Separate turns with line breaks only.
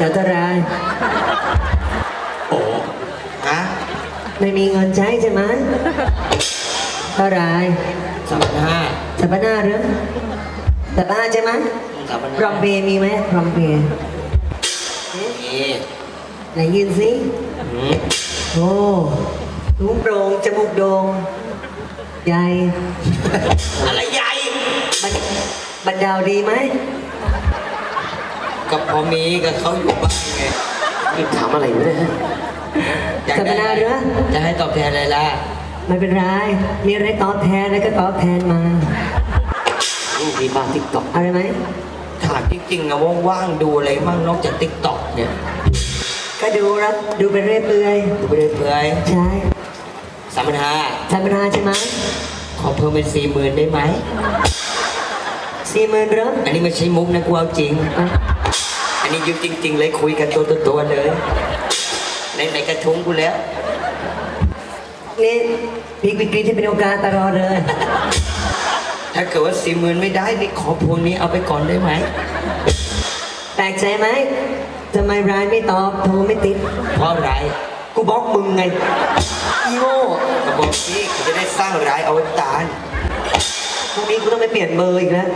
เดี๋ยวจะราย
โอ้ฮะ
ไม่มีเงินใช้ใช่ไหมเท่าไหร
สามพันห้า
สัปดาห์หรือสัปดาห์ใช่ไหม
สามพัน
พรอมเพย์มีไหมพรอมเพย์
นี่
ไหนยินสิ
อืม
โอ้หูโปร่งจมูกโด่งใหญ่
อะไรใหญ่
บันบันดาวดีไหม
ก็พอมีกับเขาอยู่บ้างไง
นี่ถามอะไรวะเนี่ยฮะ
อยาก
สัป
ได้
ดาห์หรือ
จะให้ตอบแทนอะไรล่ะ
ไม่เป็นไร มีอะไรตอบแทนแล้วก็ตอบแทนมา
ลูกมีบ้านติ๊กต็อก
เอาได้ไหม
ถามจริงๆอะว่างๆดูอะไรมั่งนอกจากติ๊กต็อกเนี่ย
ก็ดูรับดูไปเรื่อยเปื่อย
ดูไปเรื่อย
ใช่
ๆสามพันห้า
สัปดาห์ใช่ไหม
ขอเพิ่มเป็นสี่หมื่นได้ไหม
สี่หมื่นเหรอ
อันนี้ไม่ใช่มุกนะกูเอาจริง
อะ
อันนี้ยึดจริง ๆ เลยคุยกันตัวต่อตัวเลยในในกระทุ้งกูแล้ว
นี่พลิกวิกฤตที่เป็นโอกาสตลอดเลย
ถ้าเกิดว่าสี่หมื่นไม่ได้นี่ขอพวงนี้เอาไปก่อนได้ไหม
แปลกใจไหมทำไมรายไม่ตอบโทรไม่ติด
เพราะอะไร
กูบล็อกมึงไงอีโง่
กระบอกที่เขาจะได้สร้างรายอวตาร
พรุ่งนี้กูต้องไปเปลี่ยนเบอร์อีกแล้ว